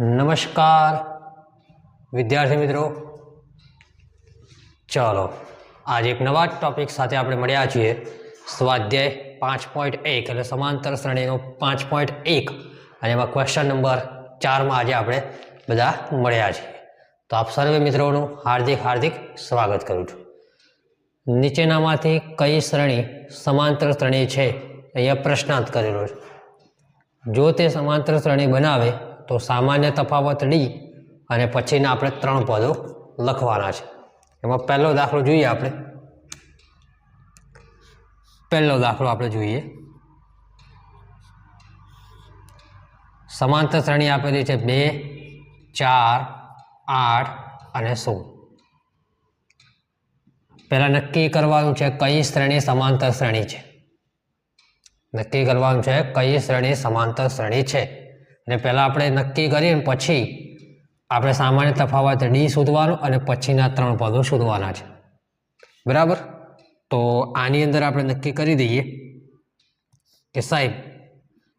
નમસ્કાર. વિદ્યાર્થી મિત્રો, ચાલો આજે એક નવા ટોપિક સાથે આપણે મળ્યા છીએ. સ્વાધ્યાય પાંચ પોઈન્ટ એક એટલે સમાંતર શ્રેણીનો પાંચ પોઈન્ટ એક. અને એમાં ક્વેશ્ચન નંબર ચારમાં આજે આપણે બધા મળ્યા છીએ. તો આપ સર્વે મિત્રોનું હાર્દિક હાર્દિક સ્વાગત કરું છું. નીચેનામાંથી કઈ શ્રેણી સમાંતર શ્રેણી છે? અહીંયા પ્રશ્નાર્થ કરેલો છે. જો તે સમાંતર શ્રેણી બનાવે તો સામાન્ય તફાવત ડી અને પછીના આપણે ત્રણ પદો લખવાના છે. એમાં પહેલો દાખલો જોઈએ આપણે. પહેલો દાખલો આપણે જોઈએ. સમાંતર શ્રેણી આપેલી છે બે, ચાર, આઠ અને સોળ. પહેલાં નક્કી કરવાનું છે કઈ શ્રેણી સમાંતર શ્રેણી છે. નક્કી કરવાનું છે કઈ શ્રેણી સમાંતર શ્રેણી છે. અને પહેલાં આપણે નક્કી કરીને પછી આપણે સામાન્ય તફાવત ડી શોધવાનું અને પછીના ત્રણ પદો શોધવાના છે. બરાબર? તો આની અંદર આપણે નક્કી કરી દઈએ કે સાહેબ,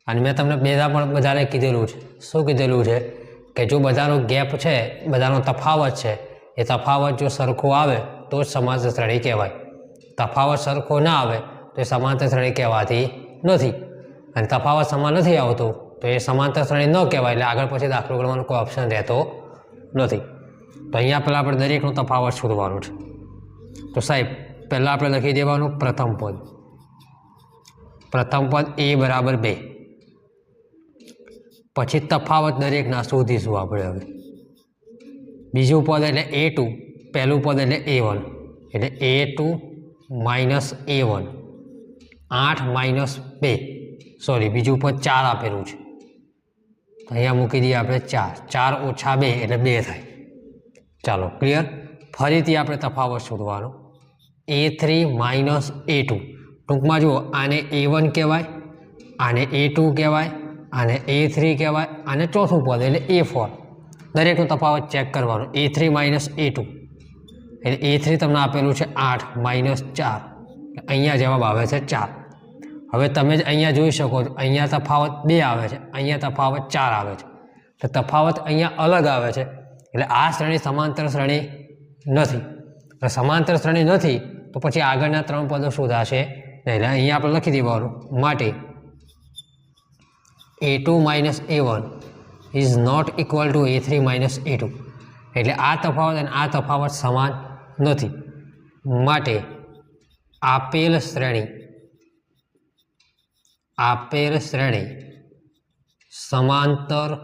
અને મેં તમને બેદા પણ બધાને કીધેલું છે. શું કીધેલું છે? કે જો બધાનો ગેપ છે, બધાનો તફાવત છે, એ તફાવત જો સરખો આવે તો જ સમાંતર શ્રેણી કહેવાય. તફાવત સરખો ના આવે તો એ સમાંતર શ્રેણી કહેવાતી નથી. અને તફાવત સમાન નથી આવતો. તો એ સમાંતર શ્રેણી ન કહેવાય એટલે આગળ પછી દાખલો ગણવાનો કોઈ ઓપ્શન રહેતો નથી. તો અહીંયા પહેલાં આપણે દરેકનો તફાવત શોધવાનું છે. તો સાહેબ, પહેલાં આપણે લખી દેવાનું પ્રથમ પદ. પ્રથમ પદ એ બરાબર બે. પછી તફાવત દરેકના શોધીશું આપણે હવે. બીજું પદ એટલે એ ટુ, પહેલું પદ એટલે એ વન. એટલે A two minus A one. આઠ માઇનસ બે. સોરી, બીજું પદ ચાર આપેલું છે. અહીંયા મૂકી દઈએ આપણે ચાર. ચાર ઓછા બે એટલે બે થાય. ચાલો ક્લિયર ફરીથી આપણે તફાવત શોધવાનો. A three minus A two ટૂંકમાં જુઓ, આને એ વન કહેવાય, આને એ ટુ કહેવાય, આને એ થ્રી કહેવાય આને ચોથું પદ એટલે એ ફોર દરેકનો તફાવત ચેક કરવાનો. A three minus A two એટલે એ થ્રી તમને આપેલું છે આઠ માઇનસ ચાર. અહીંયા જવાબ આવે છે ચાર. હવે તમે જ અહીંયા જોઈ શકો છો, અહીંયા તફાવત બે આવે છે, અહીંયા તફાવત ચાર આવે છે. તો તફાવત અહીંયા અલગ આવે છે, એટલે આ શ્રેણી સમાંતર શ્રેણી નથી. એટલે સમાંતર શ્રેણી નથી, તો પછી આગળના ત્રણ પદો શોધાશે નહીં એટલે અહીંયા આપણે લખી દેવાનું, માટે A two minus A one is not equal to A three minus A two એટલે આ તફાવત અને આ તફાવત સમાન નથી. માટે આપેલ શ્રેણી આપેલ શ્રેણી. સમાંતર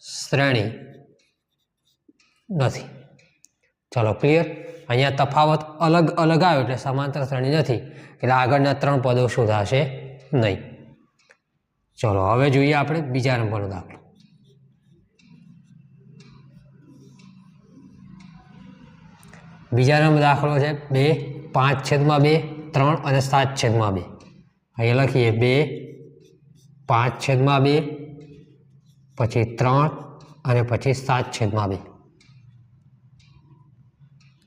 શ્રેણી. નથી. ચલો ક્લિયર અહીંયા તફાવત અલગ અલગ આવ્યો એટલે સમાંતર શ્રેણી નથી. એટલે આગળના ત્રણ પદો શોધાશે નહીં. ચલો, હવે જોઈએ આપણે બીજા નંબરનો દાખલો. બીજા નંબર દાખલો છે બે પાંચ છેદમાં બે, ત્રણ અને સાત છેદમાં બે. અહીંયા લખીએ બે પાંચ છેદમાં બે, પછી ત્રણ અને પછી સાત છેદમાં બે.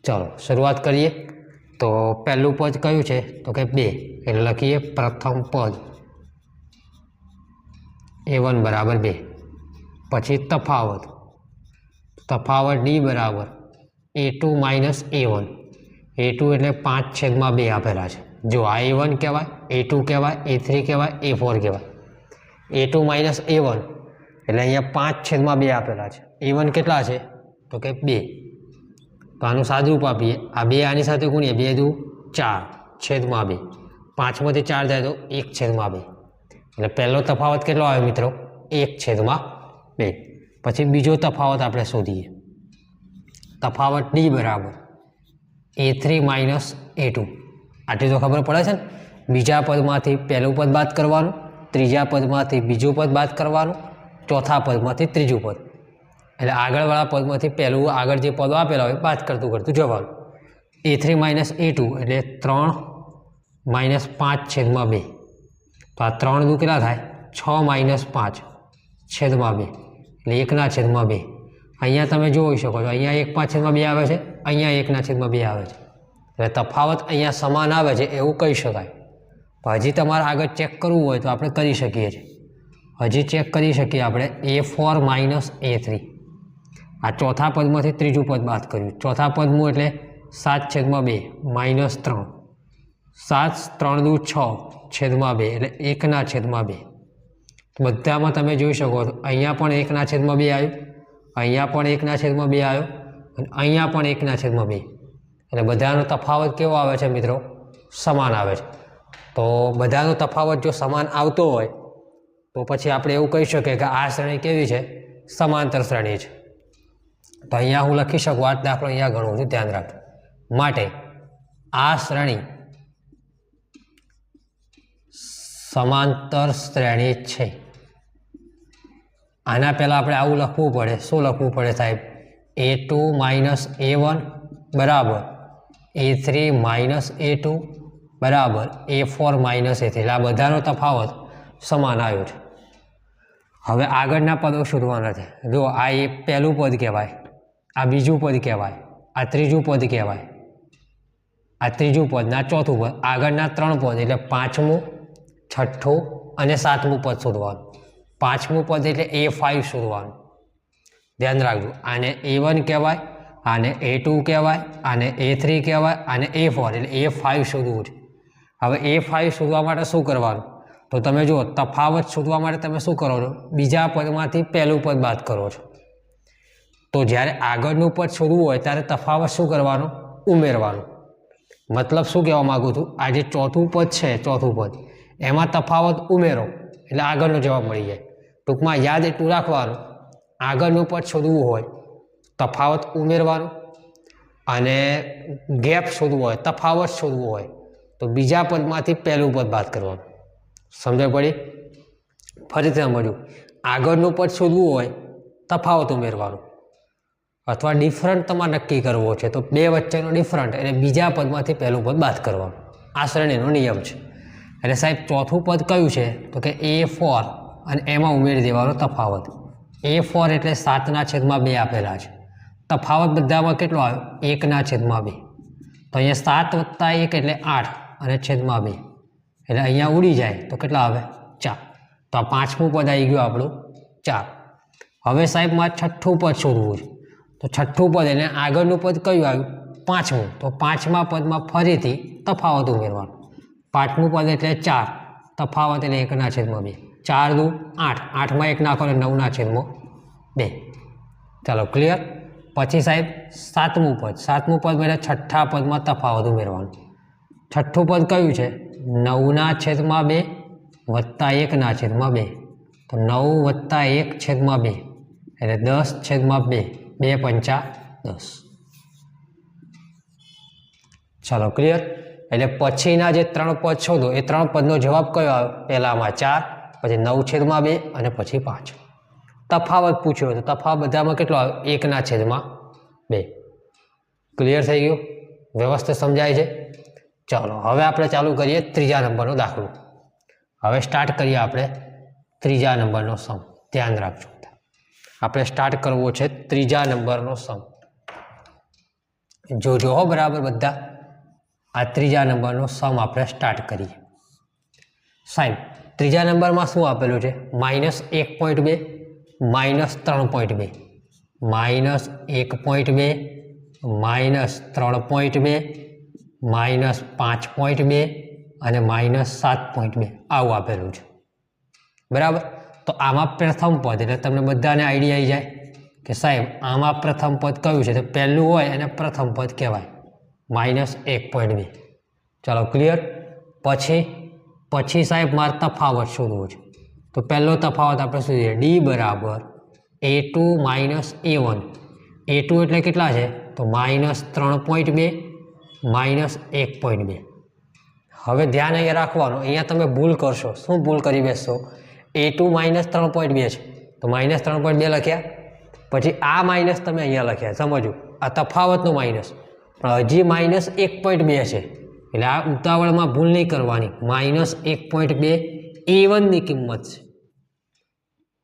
ચલો, શરૂઆત કરીએ. તો પહેલું પદ કયું છે? તો કે બે. એટલે લખીએ પ્રથમ પદ. એ વન બરાબર બે. પછી તફાવત. તફાવત ડી બરાબર A two minus A one. A two એટલે પાંચ છેદમાં બે આપેલા છે. જો આ એ વન કહેવાય, એ ટુ કહેવાય, એ થ્રી કહેવાય, એ ફોર કહેવાય. A two minus A one એટલે અહીંયા પાંચ છેદમાં બે આપેલા છે. એ વન કેટલા છે? તો કે બે. તો આનું સાદરૂપ આપીએ. આ બે આની સાથે ગુણીએ. બે દુ ચાર. છેદમાં બે. પાંચમાંથી ચાર જાય તો એક છેદમાં બે. એટલે પહેલો તફાવત કેટલો આવે મિત્રો? એક છેદમાં બે. પછી બીજો તફાવત આપણે શોધીએ. તફાવત ડી બરાબર. A three minus A two આટલી તો ખબર પડે છે ને? બીજા પદમાંથી પહેલું પદ બાદ કરવાનું. ત્રીજા પદમાંથી બીજું પદ બાદ કરવાનું, ચોથા પદમાંથી ત્રીજું પદ. એટલે આગળવાળા પદમાંથી પહેલું આગળ જે પદો આપેલા હોય, બાદ કરતું કરતું જવાનું. A three minus A two, એટલે ત્રણ માઇનસ પાંચ છેદમાં બે. તો આ ત્રણ દુ કેટલા થાય? છ માઇનસ પાંચ છેદમાં બે. એટલે એકના છેદમાં બે. અહીંયા તમે જોઈ શકો છો, અહીંયા એક પાંચ છેદમાં બે આવે છે, અહીંયા એકના છેદમાં બે આવે છે. એટલે તફાવત અહીંયા સમાન આવે છે, એવું કહી શકાય. હજી તમારે આગળ ચેક કરવું હોય તો આપણે કરી શકીએ છીએ. હજી ચેક કરી શકીએ આપણે A four minus A three આ ચોથા પદમાંથી ત્રીજું પદ બાદ કર્યું. ચોથા પદનું એટલે સાત છેદમાં બે માઇનસ ત્રણ. સાત ત્રણ દુ છ છેદમાં બે, એટલે એકના છેદમાં બે. બધામાં તમે જોઈ શકો છો, અહીંયા પણ એકના છેદમાં બે આવ્યું, અહીંયા પણ એકના છેદમાં બે આવ્યો, અને અહીંયા પણ એકના છેદમાં બે. એટલે બધાનો તફાવત કેવો આવે છે મિત્રો? સમાન આવે છે. તો બધાનો તફાવત જો સમાન આવતો હોય, તો પછી આપણે એવું કહી શકીએ કે આ શ્રેણી કેવી છે? સમાંતર શ્રેણી છે. તો અહીંયા હું લખી શકું, આ દાખલો અહીંયા ગણું છું, ધ્યાન રાખ. માટે આ શ્રેણી સમાંતર શ્રેણી છે. આના પહેલાં આપણે આવું લખવું પડે. શું લખવું પડે સાહેબ? A two minus A one બરાબર. A three minus A two બરાબર એ ફોર માઇનસ એ એટલે આ બધાનો તફાવત સમાન આવ્યો છે. હવે આગળના પદો શોધવાના છે. જો આ એ પહેલું પદ કહેવાય, આ બીજું પદ કહેવાય, આ ત્રીજું પદ કહેવાય, આ ત્રીજું પદ ના ચોથું પદ, આગળના ત્રણ પદ એટલે પાંચમું, છઠ્ઠું અને સાતમું પદ શોધવાનું. પાંચમું પદ એટલે એ ફાઇવ શોધવાનું. ધ્યાન રાખજો, આને એ વન કહેવાય, આને એ ટુ કહેવાય, આને એ થ્રી કહેવાય, આને એ ફોર એટલે એ ફાઇવ શોધવું છે. હવે એ ફાઇવ શોધવા માટે શું કરવાનું? તો તમે જુઓ, તફાવત શોધવા માટે તમે શું કરો છો? બીજા પદમાંથી પહેલું પદ બાદ કરો છો. તો જ્યારે આગળનું પદ શોધવું હોય, ત્યારે તફાવત શું કરવાનું? ઉમેરવાનું. મતલબ શું કહેવા માગું છું? આ જે ચોથું પદ છે, ચોથું પદ, એમાં તફાવત ઉમેરો, એટલે આગળનો જવાબ મળી જાય. ટૂંકમાં યાદ એટલું રાખવાનું, આગળનું પદ શોધવું હોય, તફાવત ઉમેરવાનું અને ગેપ શોધવું હોય, તફાવત શોધવું હોય. તો બીજા પદમાંથી પહેલું પદ બાદ કરવાનું. સમજ પડી? ફરીથી સાંભળ્યું. આગળનું પદ શોધવું હોય, તફાવત ઉમેરવાનું. અથવા ડિફરન્ટ તમારે નક્કી કરવો છે, તો બે વચ્ચેનો ડિફરન્ટ એટલે બીજા પદમાંથી પહેલું પદ બાદ કરવાનું. આ શ્રેણીનો નિયમ છે. એટલે સાહેબ, ચોથું પદ કયું છે? તો કે એ ફોર અને એમાં ઉમેરી દેવાનો તફાવત. એ ફોર એટલે સાતના છેદમાં બે આપેલા છે. તફાવત બધામાં કેટલો આવ્યો? એકના છેદમાં બે. તો અહીંયા સાત વત્તા એક એટલે આઠ. અને છેદમાં બે. એટલે અહીંયા ઉડી જાય તો કેટલા આવે? ચાર. તો આ પાંચમું પદ આવી ગયું આપણું ચાર. હવે સાહેબ, મારે છઠ્ઠું પદ શોધવું છે. તો છઠ્ઠું પદ એટલે આગળનું પદ કયું આવ્યું? પાંચમું. તો પાંચમા પદમાં ફરીથી તફાવત ઉમેરવાનો. પાંચમું પદ એટલે ચાર. તફાવત એટલે એકના છેદમાં બે. ચાર દુ આઠ. આઠમાં એક નાખો એટલે નવના છેદમાં બે. ચાલો ક્લિયર પછી સાહેબ, સાતમું પદ. સાતમું પદ એટલે છઠ્ઠા પદમાં તફાવત ઉમેરવાનું. છઠ્ઠું પદ કયું છે? નવના છેદમાં બે વત્તા એકના છેદમાં બે. તો નવ વત્તા એક છેદમાં બે. એટલે દસ છેદમાં બે. બે પંચા દસ. ચાલો ક્લિયર એટલે પછીના જે ત્રણ પદ શોધો એ ત્રણ પદનો જવાબ કયો આવ્યો પહેલામાં ચાર, પછી નવ છેદમાં બે અને પછી પાંચ. તફાવત પૂછ્યો તો તફાવત બધામાં કેટલો આવ્યો એકના છેદમાં બે. ક્લિયર થઈ ગયું? વ્યવસ્થિત સમજાય છે? ચાલો, હવે આપણે ચાલુ કરીએ ત્રીજા નંબરનો દાખલો. હવે સ્ટાર્ટ કરીએ આપણે ત્રીજા નંબરનો સમ ધ્યાન રાખજો આપણે સ્ટાર્ટ કરવો છે ત્રીજા નંબરનો સમ જોજો હો બરાબર બધા. આ ત્રીજા નંબરનો સમ આપણે સ્ટાર્ટ કરીએ. સાહેબ, ત્રીજા નંબરમાં શું આપેલું છે? માઇનસ એક પોઈન્ટ બે માઇનસ ત્રણ પોઈન્ટ બે. માઇનસ એક પોઈન્ટ બે માઇનસ ત્રણ પોઈન્ટ બે માઇનસ પાંચ પોઈન્ટ બે અને માઇનસ સાત પોઈન્ટ બે. આવું આપેલું છે. બરાબર? તો આમાં પ્રથમ પદ, એટલે તમને બધાને આઈડિયા આવી જાય કે સાહેબ, આમાં પ્રથમ પદ કયું છે? તો પહેલું હોય એને પ્રથમ પદ કહેવાય. માઇનસ એક પોઈન્ટ બે. ચાલો ક્લિયર પછી પછી સાહેબ, મારે તફાવત શોધવો છે. તો પહેલો તફાવત આપણે શોધીએ ડી બરાબર A two minus A one. A two એટલે કેટલા છે? તો માઇનસ ત્રણ પોઈન્ટ બે. માઇનસ એક પોઈન્ટ બે. હવે ધ્યાન અહીંયા રાખવાનું, અહીંયા તમે ભૂલ કરશો. શું ભૂલ કરી બેસશો? એ ટુ માઇનસ ત્રણ પોઈન્ટ બે છે. તો માઇનસ ત્રણ પોઈન્ટ બે લખ્યા. પછી આ માઇનસ તમે અહીંયા લખ્યા. સમજો આ તફાવતનું માઇનસ પણ હજી માઇનસ એક પોઈન્ટ બે છે. એટલે આ ઉતાવળમાં ભૂલ નહીં કરવાની. માઇનસ એક પોઈન્ટ બે એ વનની કિંમત છે.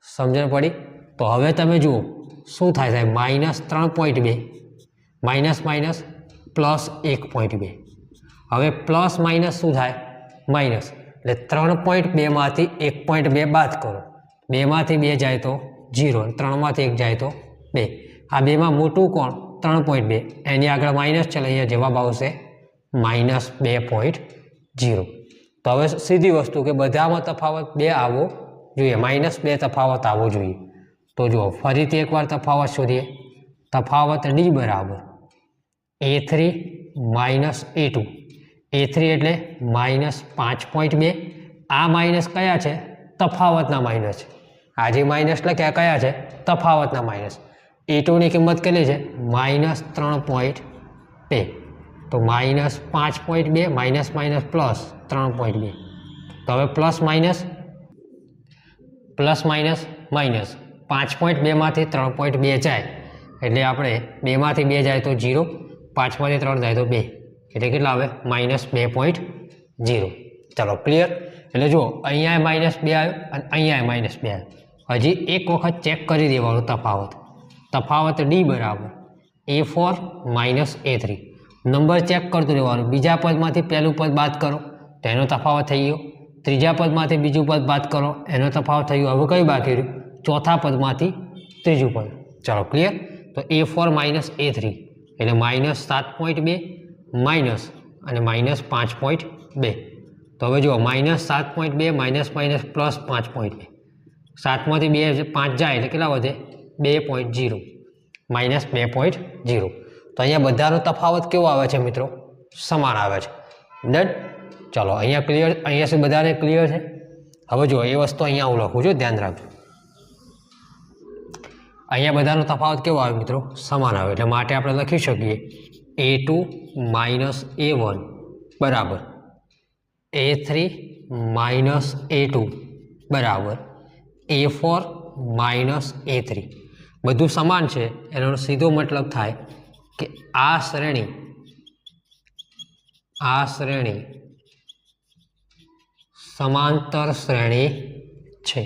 સમજણ પડી? તો હવે તમે જુઓ. શું થાય સાહેબ? માઇનસ ત્રણ પોઈન્ટ બે. માઇનસ માઇનસ પ્લસ એક પોઈન્ટ બે. હવે પ્લસ માઇનસ શું થાય? માઇનસ. એટલે ત્રણ પોઈન્ટ બેમાંથી એક પોઈન્ટ બે બાદ કરો. બેમાંથી બે જાય તો જીરો ત્રણમાંથી એક જાય તો બે. આ બેમાં મોટું કોણ? ત્રણ પોઈન્ટ બે. એની આગળ માઇનસ ચાલે અહીંયા જવાબ આવશે માઇનસ બે પોઈન્ટ જીરો તો હવે સીધી વસ્તુ કે બધામાં તફાવત બે આવવો જોઈએ. માઇનસ બે તફાવત આવવો જોઈએ. તો જુઓ, ફરીથી એકવાર તફાવત શોધીએ. તફાવત ડી બરાબર A three minus A two A three એટલે માઇનસ પાંચ પોઈન્ટ બે. આ માઇનસ કયા છે? તફાવતના માઇનસ છે આ જે માઇનસ લખ્યા કયા છે? તફાવતના માઇનસ એ ટુની કિંમત કેટલી છે? માઇનસ ત્રણ પોઈન્ટ બે. તો માઇનસ પાંચ પોઈન્ટ બે માઇનસ માઇનસ પ્લસ ત્રણ પોઈન્ટ બે. તો હવે plus minus plus minus minus પાંચ પોઈન્ટ બેમાંથી ત્રણ પોઈન્ટ બે જાય. એટલે આપણે બેમાંથી બે જાય તો જીરો પાંચમાંથી ત્રણ જાય તો બે. એટલે કેટલા આવે? માઇનસ બે પોઈન્ટ જીરો ચાલો ક્લિયર એટલે જુઓ, અહીંયા માઇનસ બે આવ્યો અને અહીંયા માઇનસ બે આવ્યો. હજી એક વખત ચેક કરી દેવાનું તફાવત. તફાવત ડી બરાબર. A four minus A three number check કરતું રહેવાનું. બીજા પદમાંથી પહેલું પદ બાદ કરો, તો એનો તફાવત થઈ ગયો. ત્રીજા પદમાંથી બીજું પદ બાદ કરો, એનો તફાવત થઈ ગયો. હવે કયું બાકી રહ્યું? ચોથા પદમાંથી ત્રીજું પદ. ચાલો ક્લિયર તો A four minus A three એટલે માઇનસ સાત પોઈન્ટ બે, માઇનસ અને માઇનસ પાંચ પોઈન્ટ બે. તો હવે જુઓ, માઇનસ સાત પોઈન્ટ બે, માઇનસ માઇનસ પ્લસ પાંચ પોઈન્ટ બે. સાતમાંથી બે પાંચ જાય એટલે કેટલા વધે? બે પોઈન્ટ જીરો માઇનસ બે પોઈન્ટ જીરો તો અહીંયા બધાનો તફાવત કેવો આવે છે મિત્રો? સમાન આવે છે. ડન? ચલો, અહીંયા ક્લિયર અહીંયા શું બધાને ક્લિયર છે? હવે જુઓ, એ વસ્તુ અહીંયા હું લખું છું, ધ્યાન રાખજો. અહીંયા બધાનો તફાવત કેવો આવે મિત્રો? સમાન આવે. એટલે માટે આપણે લખી શકીએ A two minus A one બરાબર. A three minus A two બરાબર. A four minus A three બધું સમાન છે. એનો સીધો મતલબ થાય કે આ શ્રેણી આ શ્રેણી સમાંતર શ્રેણી છે.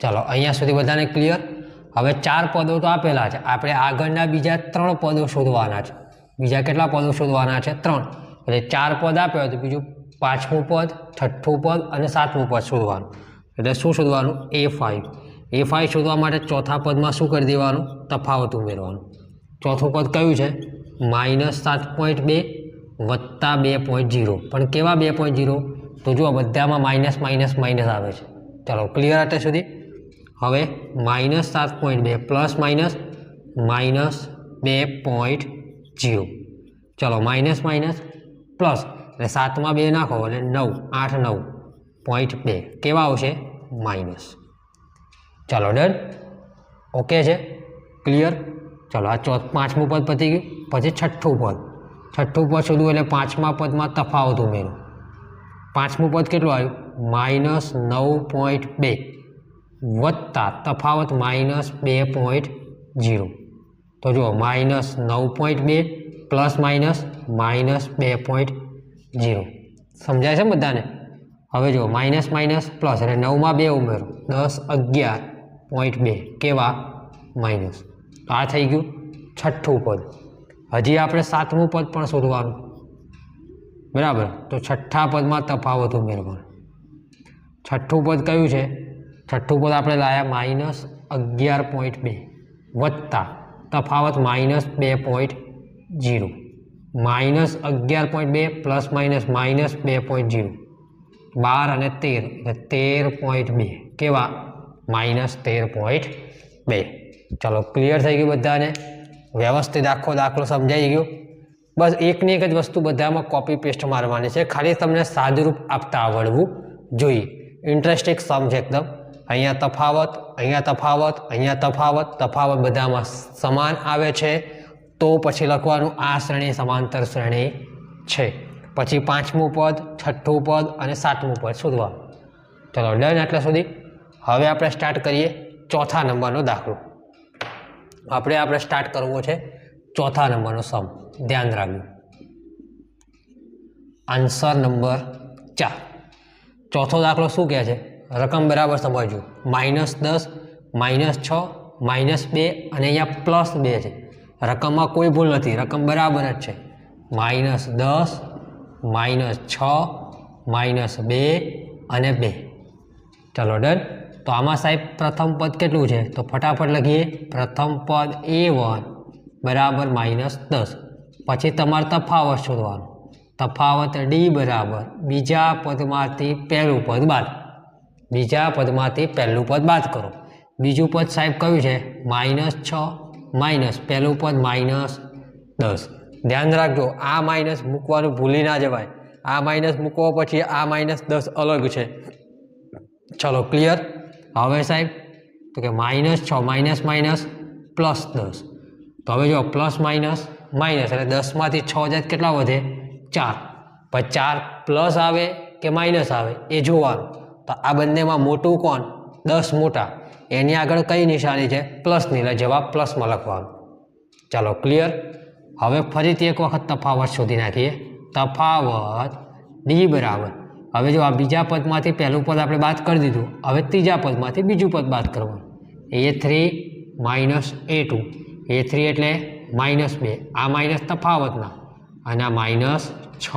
ચાલો, અહીંયા સુધી બધાને ક્લિયર હવે ચાર પદો તો આપેલા છે. આપણે આગળના બીજા ત્રણ પદો શોધવાના છે. બીજા કેટલા પદો શોધવાના છે? ત્રણ. એટલે ચાર પદ આપ્યા તો બીજું પાંચમું પદ, છઠ્ઠું પદ અને સાતમું પદ શોધવાનું. એટલે શું શોધવાનું? એ ફાઇવ એ ફાઇવ શોધવા માટે ચોથા પદમાં શું કરી દેવાનું? તફાવત ઉમેરવાનું. ચોથું પદ કયું છે? માઇનસ સાત પોઈન્ટ બે વત્તા બે પોઈન્ટ જીરો પણ કેવા બે પોઈન્ટ જીરો તો જુઓ, બધામાં માઇનસ માઇનસ માઇનસ આવે છે. ચાલો ક્લિયર અત્યાર સુધી. હવે માઇનસ સાત પોઈન્ટ બે, પ્લસ માઇનસ માઇનસ બે પોઈન્ટ જીરો. ચલો, માઇનસ માઇનસ પ્લસ. એટલે સાતમાં બે નાખો એટલે નવ, આઠ નવ પોઈન્ટ બે. કેવા આવશે? માઇનસ. ચાલો, ડન? ઓકે છે? ક્લિયર? ચલો, આ ચોથ પાંચમું પદ પતી ગયું. પછી છઠ્ઠું પદ. છઠ્ઠું પદ શોધવું એટલે પાંચમા પદમાં તફાવત ઉમેરો. પાંચમું પદ કેટલું આવ્યું? માઇનસ નવ પોઈન્ટ બે. વત્તા તફાવત માઇનસ બે પોઈન્ટ જીરો તો જુઓ, માઇનસ નવ પોઈન્ટ બે પ્લસ માઇનસ માઇનસ બે પોઈન્ટ જીરો સમજાય છે બધાને? હવે જુઓ, માઇનસ માઇનસ પ્લસ એટલે નવમાં બે ઉમેરો. દસ અગિયાર પોઈન્ટ બે કેવા? માઇનસ. તો આ થઈ ગયું છઠ્ઠું પદ. હજી આપણે સાતમું પદ પણ શોધવાનું. બરાબર? તો છઠ્ઠા પદમાં તફાવત ઉમેરવાનો. છઠ્ઠું પદ કયું છે? છઠ્ઠું પદ આપણે લાયા માઇનસ અગિયાર પોઈન્ટ બે વત્તા તફાવત માઇનસ બે પોઈન્ટ જીરો. માઇનસ અગિયાર પોઈન્ટ બે પ્લસ માઇનસ માઇનસ બે પોઈન્ટ જીરો. બાર અને તેર, એટલે તેર પોઈન્ટ બે. કેવા? માઇનસ તેર પોઈન્ટ બે. ચલો ક્લિયર થઈ ગયું બધાને? વ્યવસ્થિત આખો દાખલો સમજાઈ ગયો. બસ એકની એક જ વસ્તુ બધામાં કોપી પેસ્ટ મારવાની છે. ખાલી તમને સાદુરૂપ આપતા આવડવું જોઈએ. ઇન્ટરેસ્ટિંગ સમ છે એકદમ. અહીંયા તફાવત અહીંયા તફાવત અહીંયા તફાવત તફાવત બધામાં સમાન આવે છે. તો પછી લખવાનું આ શ્રેણી સમાંતર શ્રેણી છે. પછી પાંચમું પદ, છઠ્ઠું પદ અને સાતમું પદ શોધવા. ચલો, ડન એટલા સુધી. હવે આપણે સ્ટાર્ટ કરીએ ચોથા નંબરનો દાખલો. આપણે આપણે સ્ટાર્ટ કરવો છે ચોથા નંબરનો સમ ધ્યાન રાખજો. આન્સર નંબર ચાર. ચોથો દાખલો શું કહે છે? રકમ બરાબર સમજજો. માઇનસ દસ, માઇનસ છ, માઇનસ બે અને અહીંયા પ્લસ બે છે. રકમમાં કોઈ ભૂલ નથી. રકમ બરાબર જ છે. માઇનસ દસ, માઇનસ છ, માઇનસ બે અને બે. ચલો, ડન. તો આમાં સાહેબ પ્રથમ પદ કેટલું છે? તો ફટાફટ લખીએ. પ્રથમ પદ એ વન, બરાબર માઇનસ દસ. પછી તમારે તફાવત શોધવાનો. તફાવત ડી બરાબર. બીજા પદમાંથી પહેલું પદ બાદ. બીજા પદમાંથી પહેલું પદ બાદ કરો. બીજું પદ સાહેબ કયું છે? માઇનસ છ, માઇનસ પહેલું પદ માઇનસ દસ. ધ્યાન રાખજો, આ માઇનસ મૂકવાનું ભૂલી ના જવાય. આ માઇનસ મૂકવો પછી આ માઇનસ દસ અલગ છે. ચલો, ક્લિયર? હવે સાહેબ, તો કે માઇનસ છ, માઇનસ માઇનસ પ્લસ દસ. તો હવે જો પ્લસ માઇનસ માઇનસ, એટલે દસમાંથી છ હજાર કેટલા વધે? ચાર. પછી ચાર પ્લસ આવે કે માઇનસ આવે? એ જોવાનું. તો આ બંનેમાં મોટું કોણ? દસ મોટા. એની આગળ કઈ નિશાની છે? પ્લસની એટલે જવાબ પ્લસમાં લખવાનો. ચાલો ક્લિયર હવે ફરીથી એક વખત તફાવત શોધી નાખીએ. તફાવત ડી બરાબર. હવે જો આ બીજા પદમાંથી પહેલું પદ આપણે બાદ કરી દીધું, હવે ત્રીજા પદમાંથી બીજું પદ બાદ કરવાનું. A three minus A two A three એટલે માઇનસ બે. આ માઇનસ તફાવતના. અને આ માઇનસ છ.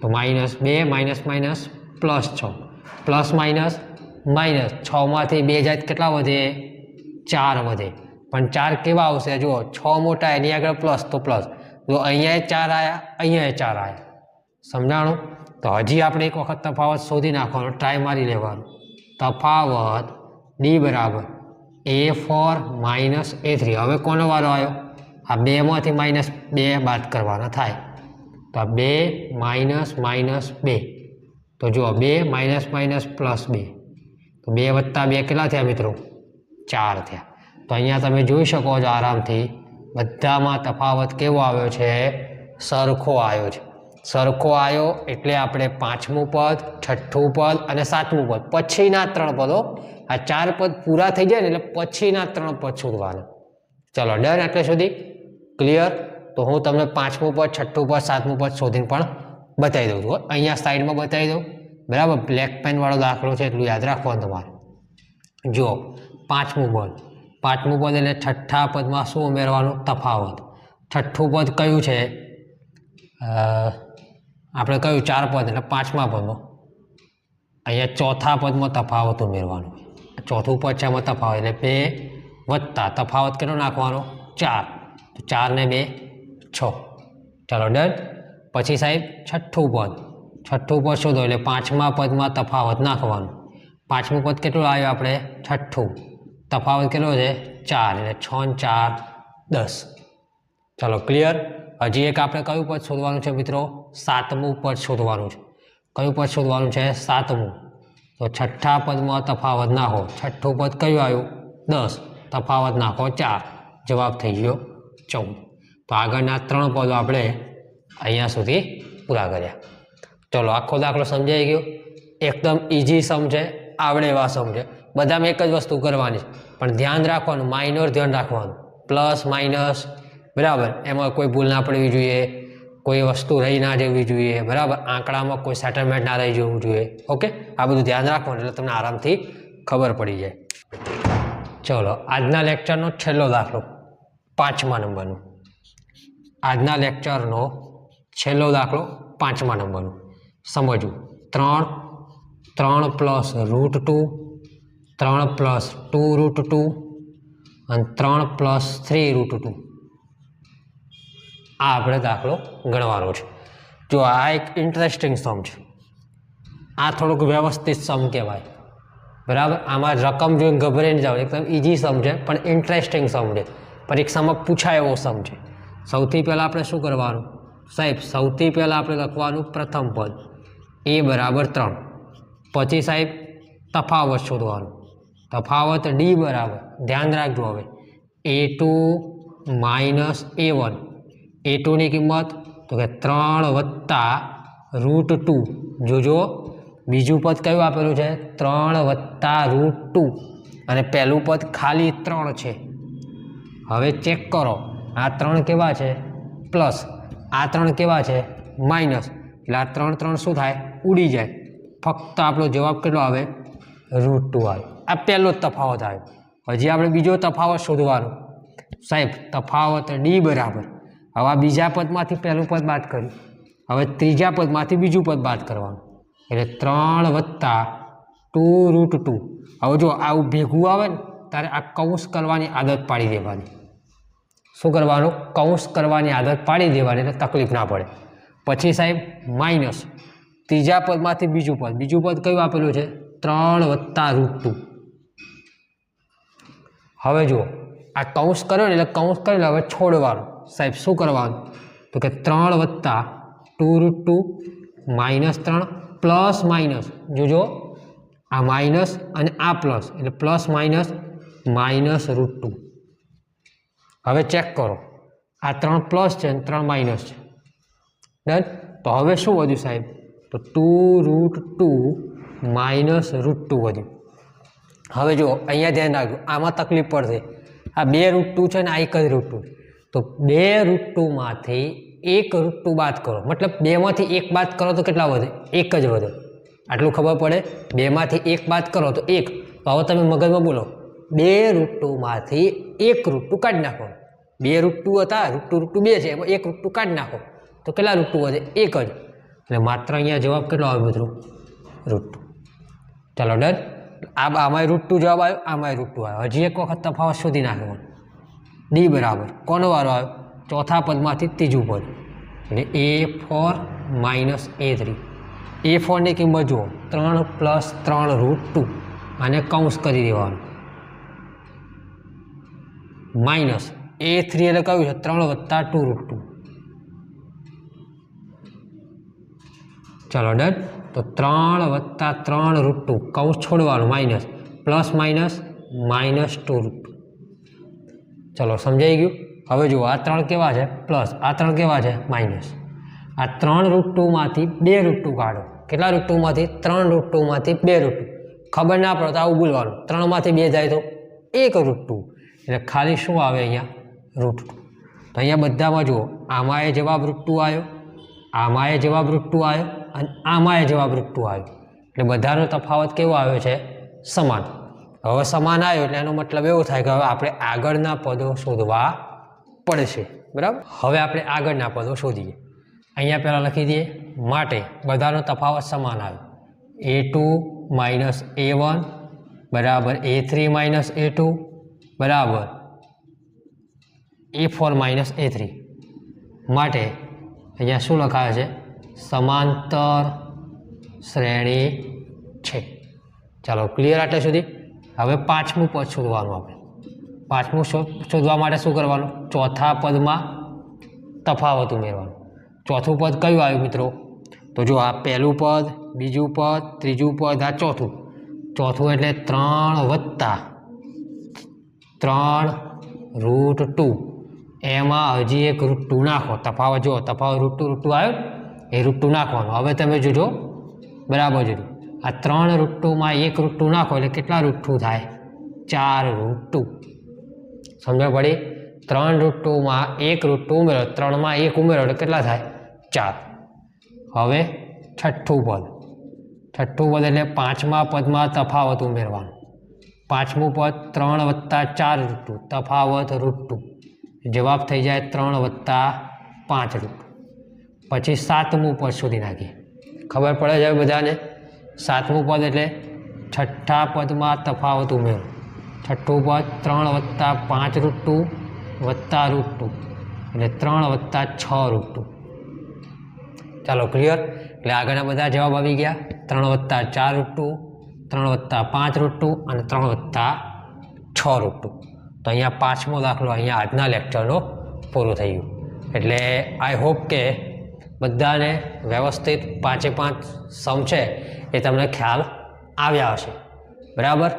તો માઇનસ બે માઇનસ માઇનસ પ્લસ છ. પ્લસ માઇનસ માઇનસ છમાંથી બે જાય કેટલા વધે? ચાર વધે. પણ ચાર કેવા આવશે? જુઓ, છ મોટા એની આગળ પ્લસ તો પ્લસ. જો અહીંયા ચાર આવ્યા અહીંયા ચાર આવ્યા સમજાણું? તો હજી આપણે એક વખત તફાવત શોધી નાખવાનો ટ્રાય મારી લેવાનો. તફાવત ડી બરાબર A four minus A three હવે કોનો વારો આવ્યો? આ બેમાંથી માઇનસ બે બાદ કરવાના થાય. તો આ બે માઇનસ માઇનસ બે. તો જુઓ બે માઇનસ માઇનસ પ્લસ બે. તો બે વત્તા બે કેટલા થયા મિત્રો? ચાર થયા. તો અહીંયા તમે જોઈ શકો છો આરામથી બધામાં તફાવત કેવો આવ્યો છે? સરખો આવ્યો છે. સરખો આવ્યો એટલે આપણે પાંચમું પદ, છઠ્ઠું પદ અને સાતમું પદ. પછીના ત્રણ પદો આ ચાર પદ પૂરા થઈ જાય ને એટલે પછીના ત્રણ પદ શોધવાના. ચલો, ડન. એટલે સુધી ક્લિયર? તો હું તમને પાંચમું પદ, છઠ્ઠું પદ, સાતમું પદ શોધીને પણ બતાવી દઉં છું. અહીંયા સાઈડમાં બતાવી દઉં. બરાબર? બ્લેક પેનવાળો દાખલો છે, એટલું યાદ રાખવાનું તમારે. જુઓ પાંચમું પદ. પાંચમું પદ એટલે છઠ્ઠા પદમાં શું ઉમેરવાનું તફાવત? છઠ્ઠું પદ કયું છે? આપણે કયું? ચાર પદ એટલે પાંચમા પદમાં અહીંયા ચોથા પદમાં તફાવત ઉમેરવાનો ચોથું પદ છે એમાં તફાવત. એટલે બે વત્તા. તફાવત કેટલો નાખવાનો? ચાર. ચાર ને બે છ. ચાલો ડન પછી સાહેબ, છઠ્ઠું પદ. છઠ્ઠું પદ શોધો એટલે પાંચમા પદમાં તફાવત નાખવાનું. પાંચમું પદ કેટલું આવ્યું આપણે? છઠ્ઠું. તફાવત કેટલો છે? ચાર. એટલે છ ને ચાર, દસ. ચાલો ક્લિયર હજી એક આપણે કયું પદ શોધવાનું છે મિત્રો? સાતમું પદ શોધવાનું છે. કયું પદ શોધવાનું છે? સાતમું. તો છઠ્ઠા પદમાં તફાવત નાખો. છઠ્ઠું પદ કયું આવ્યું? દસ. તફાવત નાખો ચાર. જવાબ થઈ ગયો ચૌદ. તો આગળના ત્રણ પદો આપણે અહીંયા સુધી પૂરા કર્યા. ચલો, આખો દાખલો સમજાઈ ગયો. એકદમ ઇઝી સમ છે આવડે એવા સમ છે બધામાં એક જ વસ્તુ કરવાની પણ ધ્યાન રાખવાનું માઇનર ધ્યાન રાખવાનું. પ્લસ માઇનસ બરાબર? એમાં કોઈ ભૂલ ના પડવી જોઈએ. કોઈ વસ્તુ રહી ના જવી જોઈએ. બરાબર? આંકડામાં કોઈ સેટલમેન્ટ ના રહી જવું જોઈએ. ઓકે? આ બધું ધ્યાન રાખવાનું એટલે તમને આરામથી ખબર પડી જાય. ચલો, આજના લેક્ચરનો છેલ્લો દાખલો પાંચમા નંબરનો. આજના લેક્ચરનો છેલ્લો દાખલો પાંચમા નંબરનો. સમજવું ત્રણ ત્રણ પ્લસ રૂટ ટુ, ત્રણ પ્લસ ટુ રૂટ ટુ, અને ત્રણ પ્લસ થ્રી રૂટ ટુ. આ આપણે દાખલો ગણવાનો છે. જો આ એક ઇન્ટરેસ્ટિંગ સમ છે. આ થોડુંક વ્યવસ્થિત સમ કહેવાય. બરાબર? આમાં રકમ જોઈને ગભરાઈને જાવ એકદમ ઇઝી સમ છે, પણ ઇન્ટરેસ્ટિંગ સમ છે. પરીક્ષામાં પૂછાય એવો સમ છે. સૌથી પહેલાં આપણે શું કરવાનું? સાહેબ, સૌથી પહેલાં આપણે લખવાનું પ્રથમ પદ. એ બરાબર ત્રણ. પછી સાહેબ, તફાવત શોધવાનું. તફાવત ડી બરાબર. ધ્યાન રાખજો હવે. A two minus A one. A ટુની કિંમત તો કે ત્રણ વત્તા રૂટ ટુ. જોજો, બીજું પદ કયું આપેલું છે? ત્રણ વત્તા રૂટ ટુ. અને પહેલું પદ ખાલી ત્રણ છે. હવે ચેક કરો. આ ત્રણ કેવા છે? પ્લસ. આ ત્રણ કેવા છે? માઇનસ. એટલે આ ત્રણ ત્રણ શું થાય? ઉડી જાય. ફક્ત આપણો જવાબ કેટલો આવે? રૂટ ટુ આવે. આ પહેલો તફાવત આવ્યો હજી આપણે બીજો તફાવત શોધવાનો. સાહેબ, તફાવત ડી બરાબર. હવે બીજા પદમાંથી પહેલું પદ બાદ કર્યું. હવે ત્રીજા પદમાંથી બીજું પદ બાદ કરવાનું. એટલે ત્રણ વત્તા ટુ રૂટ ટુ હવે જો આવું ભેગું આવે ને, ત્યારે આ કૌંસ કરવાની આદત પાડી દેવાની. શું કરવાનું? કૌંસ કરવાની આદત પાડી દેવાની એટલે તકલીફ ના પડે. પછી સાહેબ માઇનસ ત્રીજા પદમાંથી બીજું પદ. બીજું પદ કયું આપેલું છે? ત્રણ વત્તા રૂટ હવે જુઓ. આ કૌંસ કર્યો ને એટલે કૌંસ કરીને હવે છોડવાનું. સાહેબ, શું કરવાનું? તો કે ત્રણ વત્તા ટુ રૂટ ટુ માઇનસ ત્રણ પ્લસ માઇનસ જોજો આ માઇનસ અને આ પ્લસ એટલે plus minus minus root two હવે ચેક કરો. આ ત્રણ પ્લસ છે અને ત્રણ માઇનસ છે. ડન તો હવે શું વધ્યું સાહેબ? તો two root two minus root two વધ્યું. હવે જુઓ, અહીંયા ધ્યાન રાખજો. આમાં તકલીફ પડશે. આ બે રૂટ ટુ છે ને આ એક જ રૂટ ટુ તો બે રૂટ ટુમાંથી એક રૂટ ટુ બાદ કરો. મતલબ બેમાંથી એક બાદ કરો તો કેટલા વધે? એક જ વધે. આટલું ખબર પડે? બેમાંથી એક બાદ કરો તો એક. તો હવે તમે મગજમાં બોલો. બે રૂટ ટુમાંથી એક રૂટ ટુ કાઢી નાખો. બે રૂટ હતા રૂટ ટુ બે છે, એમાં એક રૂટ ટુ કાઢી નાખો. તો કેટલા રૂટ વધે એક જ. એટલે માત્ર અહીંયા જવાબ કેટલો આવ્યો મિત્રો? રૂટ ટુ ચાલો, ડન. આ આમાંય રૂટ ટુ જવાબ આવ્યો, આમાંય રૂટ આવ્યો. હજી એક વખત તફાવત શોધી નાખ્યો ડી બરાબર. કોનો વારો આવ્યો? ચોથા પદમાંથી ત્રીજું પદ. એટલે A four minus A three A ફોરની કિંમત જુઓ. ત્રણ પ્લસ ત્રણ રૂટ ટુ આને કૌંસ કરી દેવાનું. માઇનસ એ થ્રી એટલે કયું છે? ત્રણ વત્તા ટુ રૂટ ટુ. ચાલો, ડન. તો ત્રણ વત્તા ત્રણ રૂટ ટુ. કૌશ છોડવાનું, minus. Plus minus minus two root ચલો, સમજાઈ ગયું? હવે જુઓ, આ ત્રણ કેવા છે? પ્લસ. આ ત્રણ કેવા છે? માઇનસ. આ ત્રણ રૂટ ટુમાંથી બે રૂટ ટુ કાઢો. કેટલા રૂટ ટુમાંથી ત્રણ રૂટ ટુમાંથી બે રૂટ ટુ. ખબર ના પડે તો આવું બોલવાનું. ત્રણમાંથી બે જાય તો એક રૂટ ટુ. એટલે ખાલી શું આવે અહીંયા? રૂટ. ટુ તો અહીંયા બધામાં જુઓ આમાં એ જવાબ રૂટ ટુ આવ્યો આમાં એ જવાબ રૂટ ટુ આવ્યો અને આમાં એ જવાબ રૂટ ટુ આવ્યો. એટલે બધાનો તફાવત કેવો આવ્યો છે? સમાન. હવે સમાન આવ્યો એટલે એનો મતલબ એવો થાય કે હવે આપણે આગળના પદો શોધવા પડશે. બરાબર? હવે આપણે આગળના પદો શોધીએ. અહીંયા પહેલાં લખી દઈએ, માટે બધાનો તફાવત સમાન આવ્યો. A two minus A one બરાબર A three minus A two બરાબર. A four minus A three માટે અહીંયા શું લખાય છે? સમાંતર શ્રેણી છે. ચાલો ક્લિયર આટલે સુધી. હવે પાંચમું પદ શોધવાનું આપણે. પાંચમું શોધવા માટે શું કરવાનું? ચોથા પદમાં તફાવત ઉમેરવાનું. ચોથું પદ કયું આવ્યું મિત્રો? તો જો આ પહેલું પદ, બીજું પદ, ત્રીજું પદ, આ ચોથું. ચોથું એટલે ત્રણ વત્તા ત્રણ રૂટ ટુ એમાં હજી એક રૂટ ટુ નાખો. તફાવત જો તફાવત રૂટ ટુ રૂટ ટુ આવ્યો એ રૂટ ટુ નાખવાનું. હવે તમે જોજો. બરાબર જોજો. આ ત્રણ રૂટ ટુમાં એક રૂટ ટુ નાખો એટલે કેટલા રૂટ ટુ થાય? ચાર રૂટ ટુ સમજ પડી? ત્રણ રૂટ ટુમાં એક રૂટ ટુ ઉમેરો. ત્રણમાં એક ઉમેરો એટલે કેટલા થાય? ચાર. હવે છઠ્ઠું પદ. છઠ્ઠું પદ એટલે પાંચમા પદમાં તફાવત ઉમેરવાનું. પાંચમું પદ ત્રણ વત્તા ચાર રૂટ તફાવત રૂટ જવાબ થઈ જાય ત્રણ વત્તા પાંચ રૂટ પછી સાતમું પદ શોધી નાખીએ. ખબર પડે છે બધાને? સાતમું પદ એટલે છઠ્ઠા પદમાં તફાવત ઉમેરો. છઠ્ઠું પદ ત્રણ વત્તા પાંચ રૂટ વત્તા રૂટ એટલે ત્રણ વત્તા છ રૂટ ચાલો ક્લિયર એટલે આગળના બધા જવાબ આવી ગયા. ત્રણ વત્તા ચાર રૂટ ત્રણ વત્તા પાંચ રૂટ ટુ અને ત્રણ વત્તા છ રૂટ. ટુ તો અહીંયા પાંચમો દાખલો અહીંયા આજના લેક્ચરનો પૂરો થઈ ગયું. એટલે આઈ હોપ કે બધાને વ્યવસ્થિત પાંચે પાંચ સમ છે એ તમને ખ્યાલ આવ્યા હશે. બરાબર?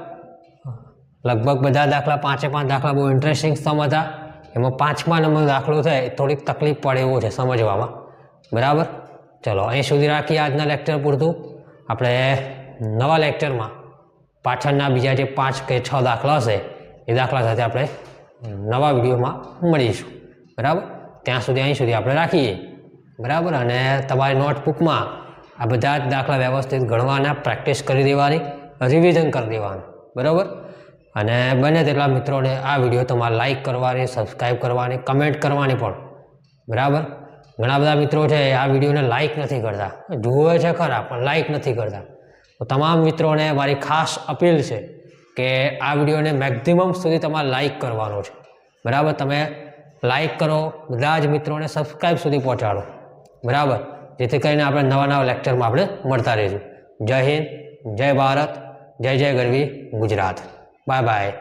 લગભગ બધા દાખલા પાંચે પાંચ દાખલા બહુ ઇન્ટરેસ્ટિંગ સમ હતા. એમાં પાંચમા નંબર દાખલો થાય થોડીક તકલીફ પડે એવો છે સમજવામાં. બરાબર? ચલો, અહીં સુધી રાખીએ આજના લેક્ચર પૂરતું. આપણે નવા લેક્ચરમાં પાછળના બીજા જે પાંચ કે છ દાખલા હશે, એ દાખલા સાથે આપણે નવા વિડીયોમાં મળીશું. બરાબર? ત્યાં સુધી, અહીં સુધી આપણે રાખીએ. બરાબર? અને તમારી નોટબુકમાં આ બધા જ દાખલા વ્યવસ્થિત ગણવાના, પ્રેક્ટિસ કરી દેવાની, રિવિઝન કરી દેવાનું. બરાબર? અને બને તેટલા મિત્રોને આ વીડિયો તમારે લાઇક કરવાની, સબસ્ક્રાઈબ કરવાની, કમેન્ટ કરવાની પણ. બરાબર? ઘણા બધા મિત્રો છે, આ વિડીયોને લાઇક નથી કરતા. જુએ છે ખરા, પણ લાઇક નથી કરતા. તો તમામ મિત્રોને મારી ખાસ અપીલ છે કે આ વિડીયોને મેક્સિમમ સુધી તમારે લાઇક કરવાનો છે. બરાબર? તમે લાઇક કરો, બધા જ મિત્રોને સબસ્ક્રાઈબ સુધી પહોંચાડો. બરાબર? જેથી કરીને આપણે નવા નવા લેક્ચરમાં આપણે મળતા રહીશું. જય હિન્દ, જય ભારત, જય જય ગરવી, ગુજરાત. Bye bye